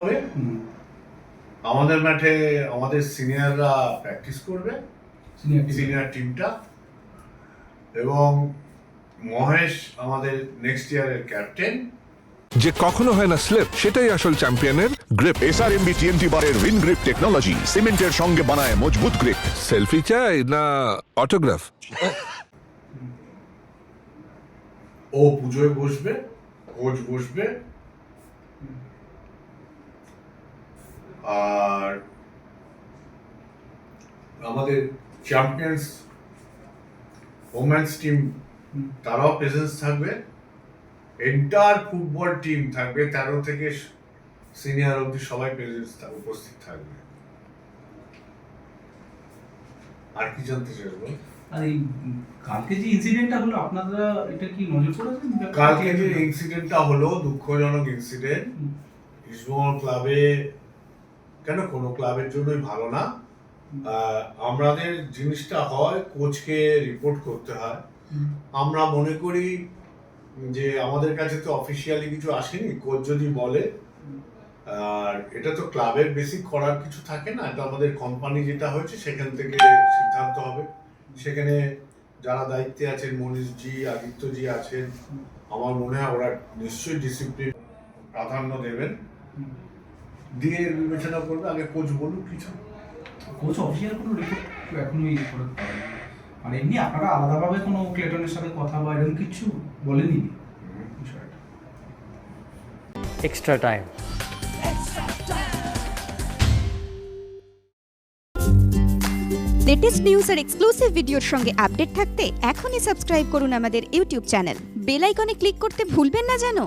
হবে? আমাদের মাঠে আমাদের সিনিয়ররা প্র্যাকটিস করবে। সিনিয়র টিমটা। এবং মহেশ আমাদের নেক্সট ইয়ারের ক্যাপ্টেন যে কখনো হয় না স্লিপ সেটাই আসল চ্যাম্পিয়নের গ্রিপ এসআরএমবি টিএমটি বারের উইন গ্রিপ টেকনোলজি সিমেন্টের সঙ্গে বানায় মজবুত গ্রিপ সেলফি চাই না অটোগ্রাফ ও পুজোয় বসবে কোচ বসবে। আর আমাদের চ্যাম্পিয়ন্স ওমেন্স টিম তারাও প্রেজেন্স থাকবে। এন্টার ফুটবল টিম থাকবে। তেরো থেকে সিনিয়র অবধি সবাই প্রেজেন্স উপস্থিত থাকবে। আর কি জানতে চাইব? আর এই কালকে যে ইনসিডেন্টটা হলো আপনারা এটা কি নজর করেছেন? কালকে যে ইনসিডেন্টটা হলো দুঃখজনক ইনসিডেন্ট হুম, ক্লাবে কেন কোনো ক্লাবের জন্যই ভালো না? আমাদের জিনিসটা হয় কোচকে রিপোর্ট করতে হয়। আমরা মনে করি যে আমাদের কাছে তো অফিসিয়ালি কিছু আসেনি কোচ যদি বলে আর এটা তো ক্লাবের বেসিক করার কিছু থাকে না এটা আমাদের কোম্পানি যেটা হয়েছে সেখান থেকে সিদ্ধান্ত হবে। সেখানে যারা দায়িত্বে আছেন মনীষজি আদিত্যজি আছেন আমার মনে হয় ওরা নিশ্চয়ই ডিসিপ্লিন প্রাধান্য দেবেন। দিয়ে বিবেচনা করবে আগে কোচ বলুক কিছু। কোচ অফিসিয়াল কোনো রিপোর্ট এখনও করে আর এমনি আপনারা আলাদাভাবে কোনো ক্লেটনের সাথে কথা বা এরকম কিছু বলেনি extra time. লেটেস্ট নিউজ আর এক্সক্লুসিভ ভিডিওর সঙ্গে আপডেট থাকতে এখনই সাবস্ক্রাইব করুন আমাদের ইউটিউব চ্যানেল বেল আইকনে ক্লিক করতে ভুলবেন না জানো